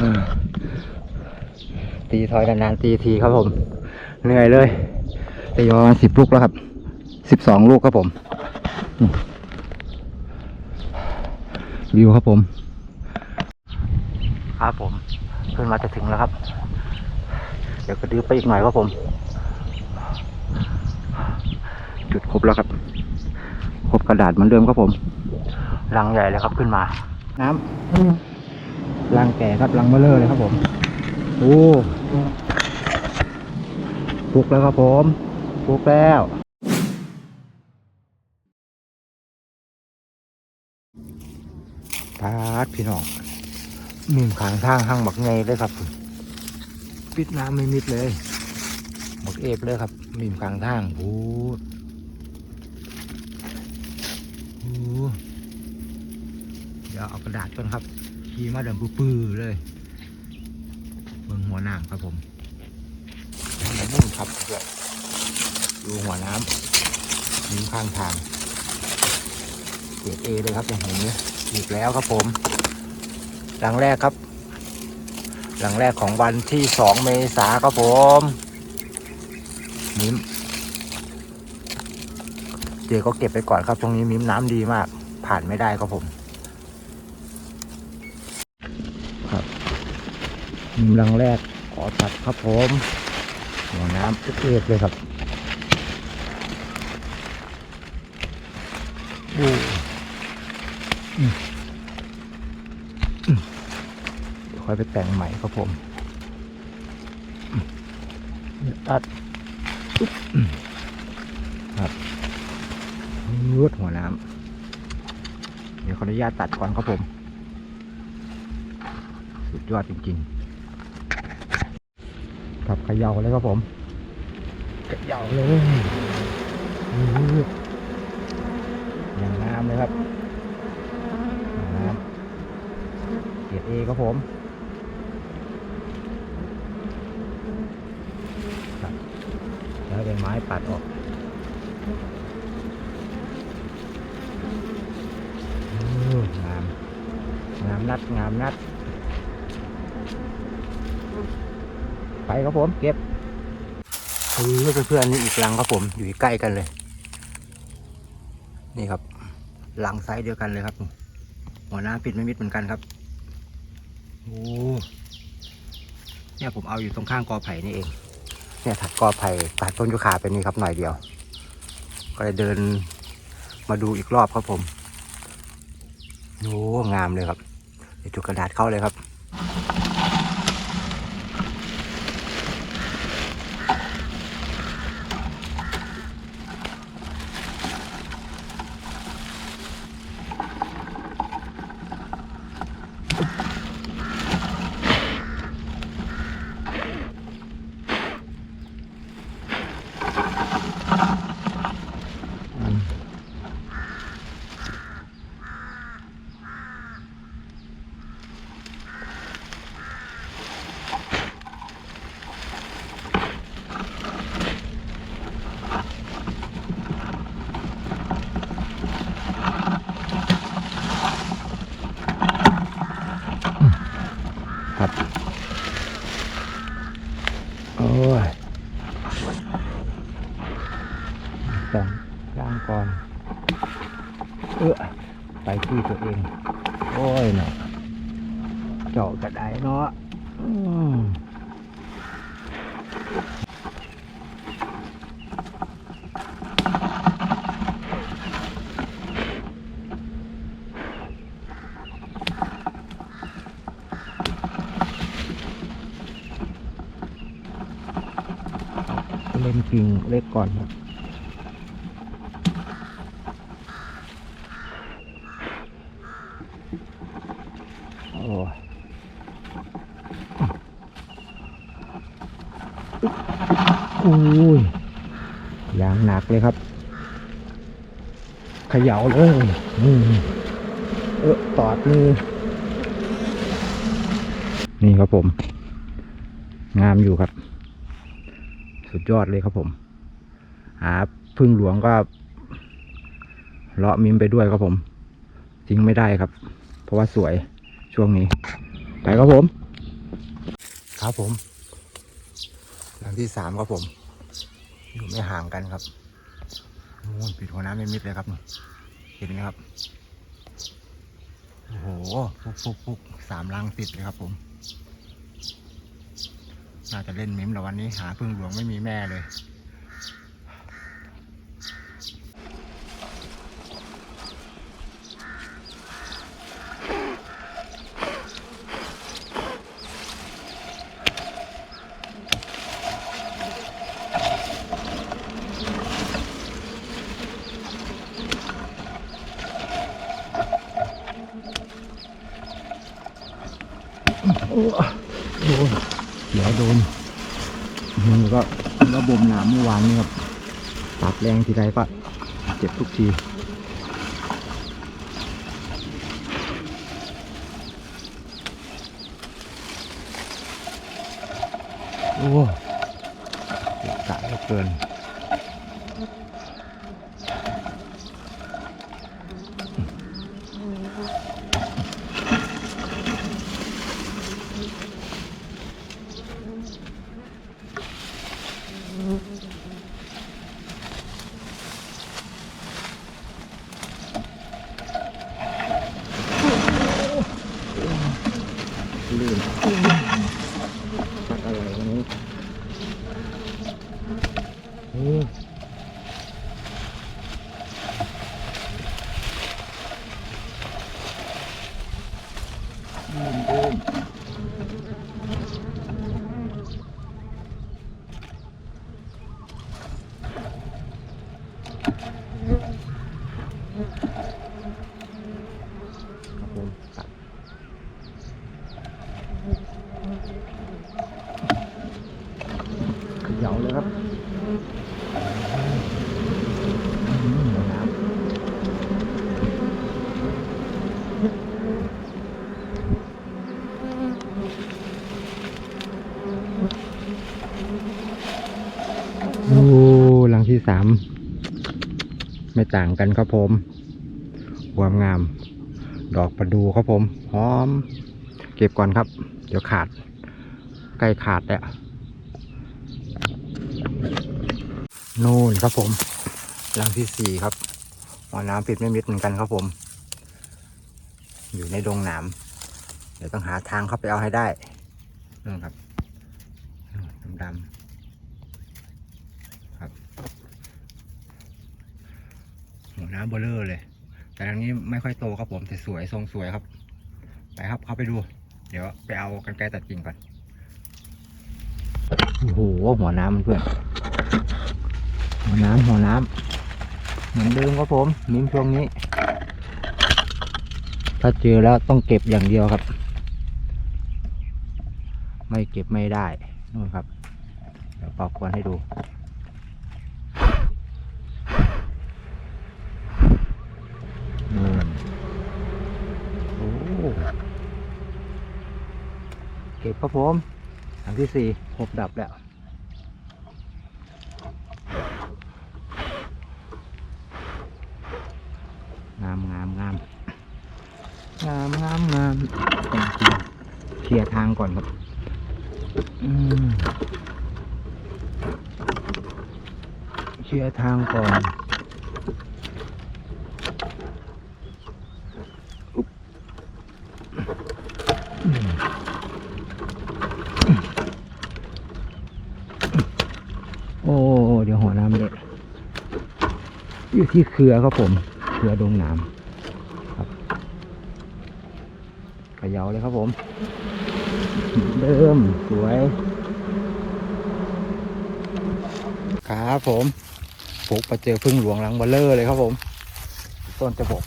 อืมตีถอยนานๆตีทีครับผม เหนื่อยเลยตีประมาณสิบลูกแล้วครับสิบสองลูกครับผมอืมวิวครับผม ครับผมขึ้นมาจะถึงแล้วครับ เดี๋ยวก็ดื้อไปอีกหน่อยครับผม จุดครบแล้วครับครบกระดาษเหมือนเดิมครับผมลังใหญ่เลยครับขึ้นมา น้ำ ลังแก่ครับลังเบลเลอร์เลยครับผมโอ้ปลุกแล้วครับผมปลุกแล้วพาดพี่น้องมีมขางทางห้างบักไงเลยครับ ปิดน้ำไม่มิดเลยบักเอฟเลยครับ มีมขางทางโอ้โหเดี๋ยวเอากระดาษก่อนครับ ขี่มาเดินปื้อๆเลย เบิ่งหัวน้ำครับผมมุ่นครับเพื่อนดูหัวน้ำมีมข้างทางเกรดเอเลยครับอย่างนี้อีกแล้วครับผม หลังแรกครับ หลังแรกของวันที่สองเมษาครับผมมิมเจก็เก็บไปก่อนครับ ตรงนี้มิมน้ำดีมาก ผ่านไม่ได้ครับผม ครับ มิมหลังแรกขอตัดครับผมหัวน้ำเอกเลยครับโอ้อืมเดี๋ยวค่อยไปแต่งใหม่ครับผมตัดครับยืดหัวน้ำเดี๋ยวขออนุญาตตัดก่อนครับผม สุดยอดจริง ๆ ครับเขย่าเลยครับผมเขย่าเลยอย่างงามเลยครับเกียรเอครับผมครับแล้วเป็นไม้ปัดออกงามงามนัดงามนัด ไปครับผมเก็บเออเพื่อนๆนี่อีกลังครับผมอยู่ใกล้กันเลย นี่ครับลังไซส์เดียวกันเลยครับ หัวน้ำปิดไม่มิดเหมือนกันครับโอ้เนี่ยผมเอาอยู่ตรงข้างกอไผ่นี่เอง เนี่ยถัดกอไผ่ตัดต้นยูคาไปนี่ครับหน่อยเดียว ก็เลยเดินมาดูอีกรอบครับผมโอ้งามเลยครับเดี๋ยวจุกกระดาษเข้าเลยครับ เออไปที่ตัวเอง โอ้ยเนาะเจาะกระไดเนาะเล่นกิ่งเล็กก่อนครับ โอ้ย อุ้ยยางหนักเลยครับเขย่าเลยอืมเออตอดมือนี่ครับผม งามอยู่ครับ สุดยอดเลยครับผม หาพึ่งหลวงก็เลาะมิมไปด้วยครับผมทิ้งไม่ได้ครับ เพราะว่าสวยช่วงนี้ ไปครับผม ครับผม หลังที่สามครับผม อยู่ไม่ห่างกันครับนู้นปิดหัวน้ำไม่มิดเลยครับนี่เห็นไหมครับ โอ้โหฟุกฟุกฟุกสามลังติดเลยครับผม น่าจะเล่นเม้มแล้ววันนี้หาพึ่งหลวงไม่มีแม่เลย โอ้โดนเดี๋ยวโดนมือก็ระบมหนามเมื่อวานนี่ครับ ตัดแรงทีไรปะเจ็บทุกทีโอ้โหกะเหลือเกิน นตัดอะไรนี้โอ้ลื่นลื่นครับผมตัด เขย่าเลยครับอืมน้ำโอ้หลังที่ สามไม่ต่างกันครับผมความงาม ดอกประดูครับผมหอม เก็บก่อนครับ เดี๋ยวขาด ใกล้ขาดแล้วนู่นครับผมหลังที่สี่ครับหัวน้ำปิดไม่มิดเหมือนกันครับผม อยู่ในดงหนามเดี๋ยวต้องหาทางเข้าไปเอาให้ได้นู่นครับดำดำๆครับ หัว น้ำเบลเลอร์เลย แต่ทางนี้ไม่ค่อยโตครับผมแต่สวยทรงสวยครับ ไปครับเข้าไปดู เดี๋ยวไปเอากันไกรตัดกิ่งก่อน โอ้โหหัวน้ำเพื่อน หัวน้ำหัวน้ำเหมือนเดิมครับผมมิ้มช่วงนี้ ถ้าเจอแล้วต้องเก็บอย่างเดียวครับ ไม่เก็บไม่ได้นู่นครับ เดี๋ยวปอกควนให้ดูนู่นโอ้ เก็บครับผมอันที่สี่หกดับแล้วงามงามงามงามงามงามเคลียร์ทางก่อนครับเคลียร์ทางก่อนอุ๊บอืมโอ้ เดี๋ยวหัวน้ำเล็ก อยู่ที่เครือครับผม เครือดงหนามครับเขยาเลยครับผมเดิมสวย ครับผมปุกไปเจอพึ่งหลวงหลังเบลเลอร์เลยครับผม ต้นจะบก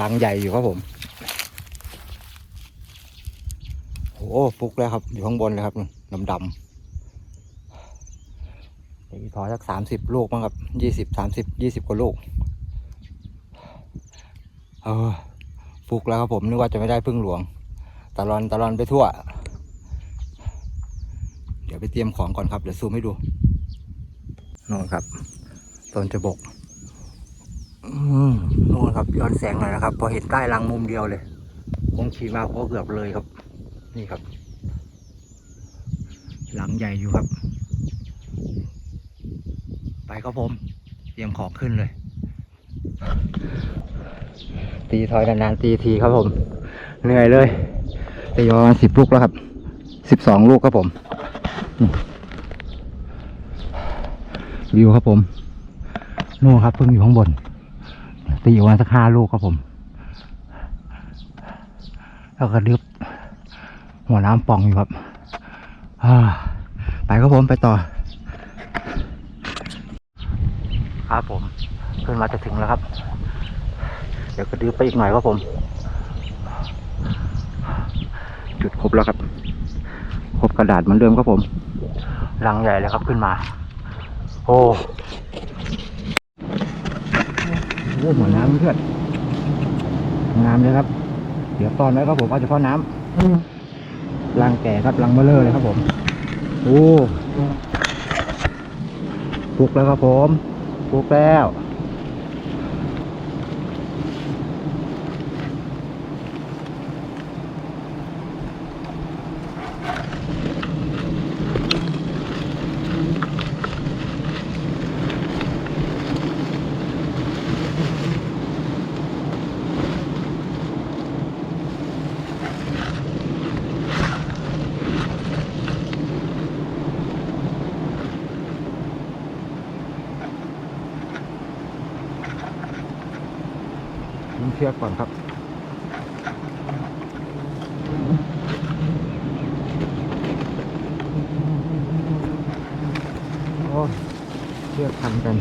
ลังใหญ่อยู่ครับผมโอ้ปุกแล้วครับ อยู่ข้างบนเลยครับดำดำ พอสักสามสิบลูกมั้งครับยี่สิบสามสิบยี่สิบกว่าลูก เออปุกแล้วครับผมนึกว่าจะไม่ได้พึ่งหลวงตะลอนตะลอนไปทั่ว เดี๋ยวไปเตรียมของก่อนครับ เดี๋ยวซูมให้ดูนู่นครับต้นจะบกอืมนู่นครับย้อนแสงหน่อยนะครับ พอเห็นใต้รังมุมเดียวเลยคงขี่มาก็เกือบเลยครับ นี่ครับ หลังใหญ่อยู่ครับ ไปครับผม เตรียมของขึ้นเลย ตีถอยนานๆตีทีครับผม เหนื่อยเลยตีประมาณสิบลูกแล้วครับสิบสองลูกครับผมวิวครับผมนู่นครับเพิ่งอยู่ข้างบน ตีประมาณสักห้าลูกครับผม แล้วก็ดึบหัวน้ำป่องอยู่ครับไปครับผมไปต่อ ครับผมขึ้นมาจะถึงแล้วครับ เดี๋ยวก็ดื้อไปอีกหน่อยครับผม จุดครบแล้วครับครบกระดาษเหมือนเดิมครับผมลังใหญ่เลยครับขึ้นมา โอ้โหหัวน้ำเพื่อนงามเลยครับ เดี๋ยวตอนไว้ครับผมเอาเฉพาะน้ำลังแก่ครับลังเบลเลอร์เลยครับผม โอ้ปลุกแล้วครับผม ปลุกแล้ว เชือกก่อนครับ โอ้เชือกพันกัน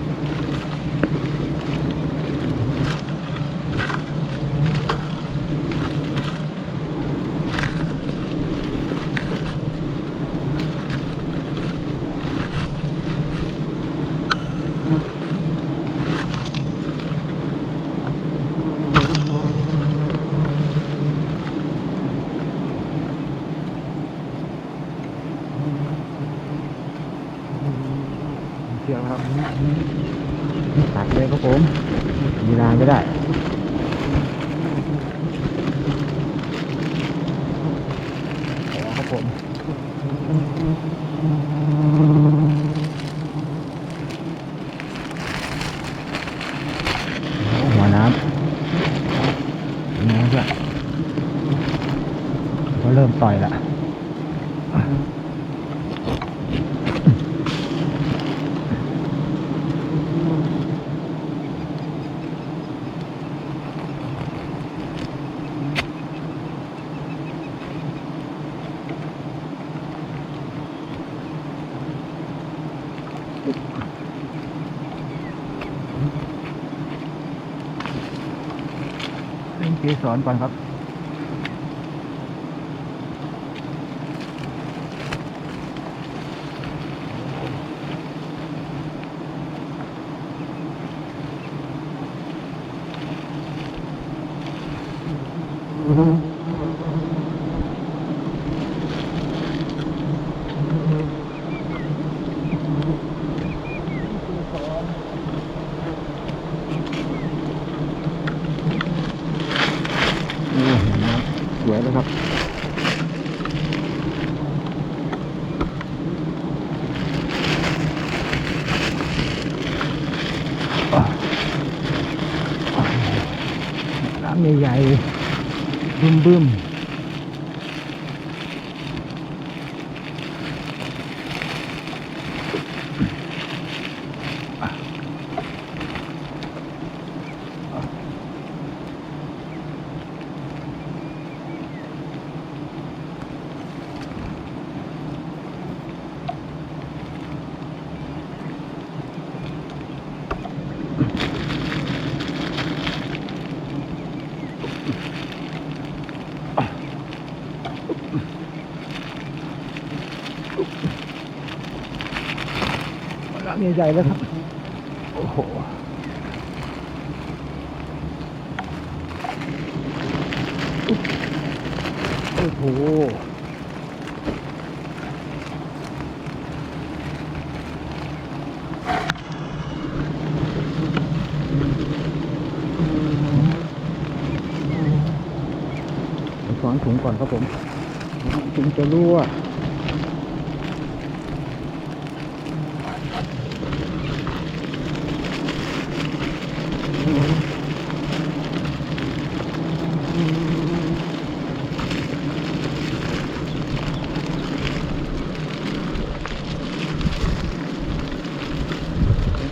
เชือกครับตัดเลยครับผมมีรางไม่ได้ ขอครับผมหัวน้ำหัวน้ำด้วยก็เริ่มต่อยละ เล่นเกสรก่อนครับ โอ้เห็นน้ำสวยเลยครับ น้ำ ใหญ่ๆบึ้มๆ มน้ำใหญ่ๆเลยครับ โอ้โหโอ้โหถอนถุงก่อนครับผมถึงจะรู้ว่า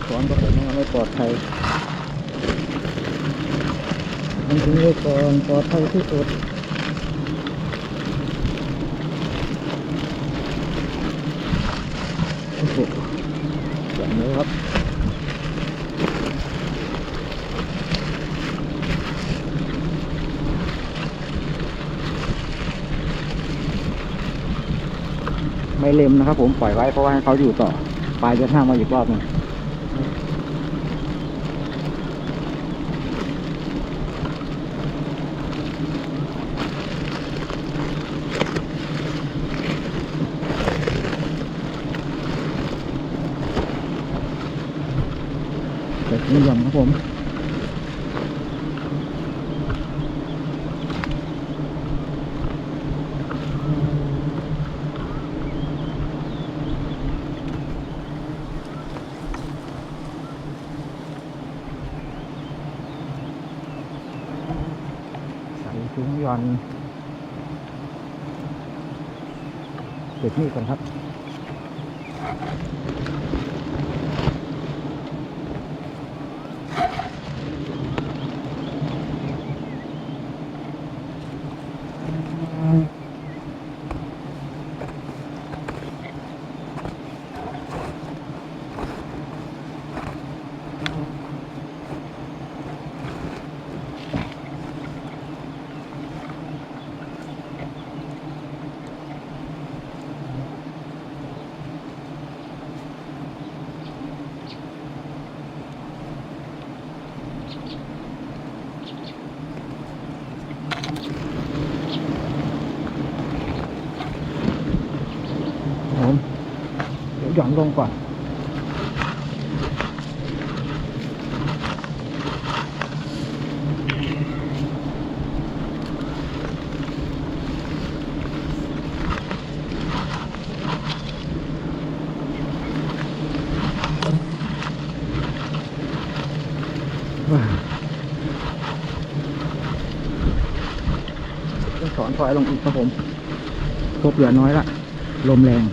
สอนก็ผมว่าไม่ปลอดภัยมันถึงไว้ก่อนปลอดภัย ที่สุดโอ้โหแบบนี้ครับไม่เล็มนะครับผมปล่อยไว้เพราะว่าให้เขาอยู่ต่อปลายจะห้ามาอีกรอบหนึงเด็กนิยมครับ ผมใส่ถุงยอนเก็บนี่ก่อนครับ ลงก่อนว้าวต้องสอนถอยลงอีกครับผมครบเหลือน้อยละ ลมแรง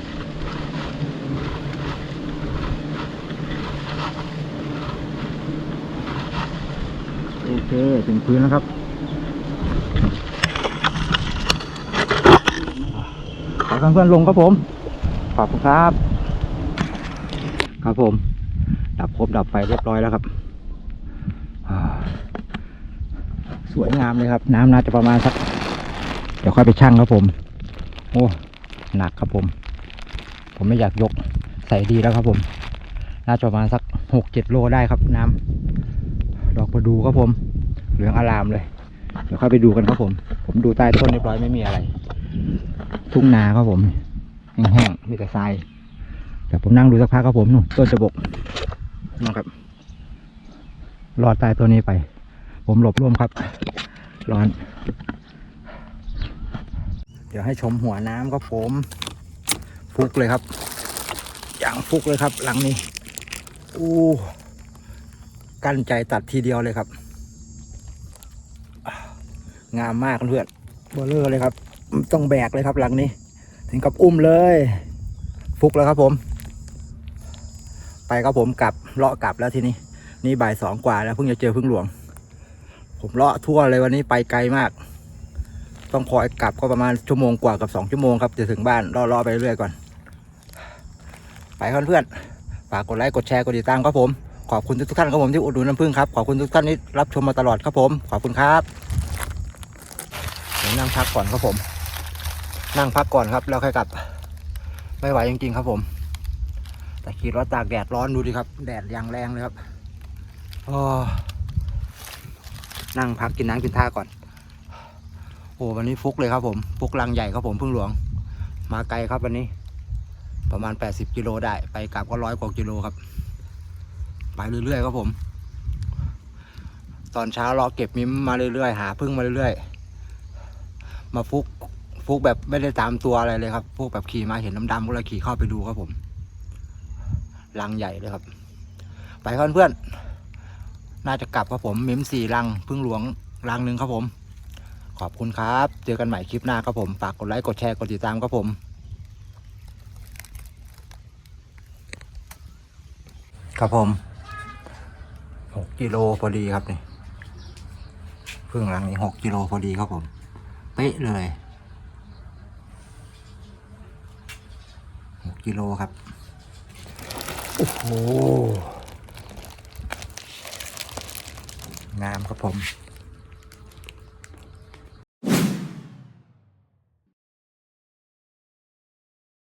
โอเค ถึงพื้นแล้วครับขอเพื่อนๆลงครับผม ขอบคุณครับ ครับผม ดับครบดับไฟเรียบร้อยแล้วครับ สวยงามเลยครับ น้ำน่าจะประมาณสัก เดี๋ยวค่อยไปชั่งครับผม โอ้ หนักครับผม ผมไม่อยากยกใส่ดีแล้วครับผม น่าจะประมาณสักหกเจ็ดโลได้ครับน้ำดอกประดูครับผม เหลืองอารามเลย เดี๋ยวค่อยไปดูกันครับผม ผมดูใต้ต้นเรียบร้อยไม่มีอะไร ทุ่งนาครับผม แห้งๆมีแต่ทรายเดี๋ยวผมนั่งดูสักพักครับผมนู่นต้นจะบกนะครับรอดใต้ต้นนี้ไป ผมหลบร่วมครับ ร้อน เดี๋ยวให้ชมหัวน้ำครับผม ฟุกเลยครับ อย่างฟุกเลยครับ หลังนี้อู้กั้นใจตัดทีเดียวเลยครับ งามมากเพื่อนเบอร์เลอร์เลยครับ ต้องแบกเลยครับหลังนี้ ถึงกับอุ้มเลย ฟุกแล้วครับผม ไปครับผมกลับเลาะกลับแล้วทีนี้ นี่บ่ายสองกว่าแล้วเพิ่งจะเจอพึ่งหลวง ผมเลาะทั่วเลยวันนี้ไปไกลมาก ต้องคอยกลับก็ประมาณชั่วโมงกว่ากับสองชั่วโมงครับจะถึงบ้านรอๆไปเรื่อยก่อน ไปครับเพื่อนฝากกดไลค์กดแชร์กดติดตามครับผมขอบคุณทุกท่านครับผมที่อุดหนุนน้ำผึ้งครับ ขอบคุณทุกท่านที่รับชมมาตลอดครับผม ขอบคุณครับ นั่งพักก่อนครับผม นั่งพักก่อนครับ แล้วค่อยกลับ ไม่ไหวจริงๆครับผม แต่ขี่รถตากแดดร้อนดูดิครับ แดดอย่างแรงเลยครับโอ้นั่งพักกินน้ำกินท่าก่อน โอ้วันนี้ฟุกเลยครับผม ฟุกลังใหญ่ครับผมพึ่งหลวง มาไกลครับวันนี้ ประมาณ 80กิโลได้ ไปกลับก็ร้อยกว่ากิโลครับ ไปเรื่อยๆครับผม ตอนเช้ารอเก็บมิ้มมาเรื่อยๆ หาพึ่งมาเรื่อยๆ มาฟุกฟุกแบบไม่ได้ตามตัวอะไรเลยครับพวกแบบขี่มาเห็นดำๆก็เลยขี่เข้าไปดูครับผมรังใหญ่เลยครับ ไปครับเพื่อนๆน่าจะกลับครับผมเมมสี่รังพึ่งหลวงรังหนึ่งครับผม ขอบคุณครับ เจอกันใหม่คลิปหน้าครับผมฝากกดไลค์กดแชร์กดติดตามครับผมครับผมหกกิโลพอดีครับนี่พึ่งหลังนี้หกกิโลพอดีครับผม เป๊ะเลยหกกิโลครับ โอ้โห งามครับผม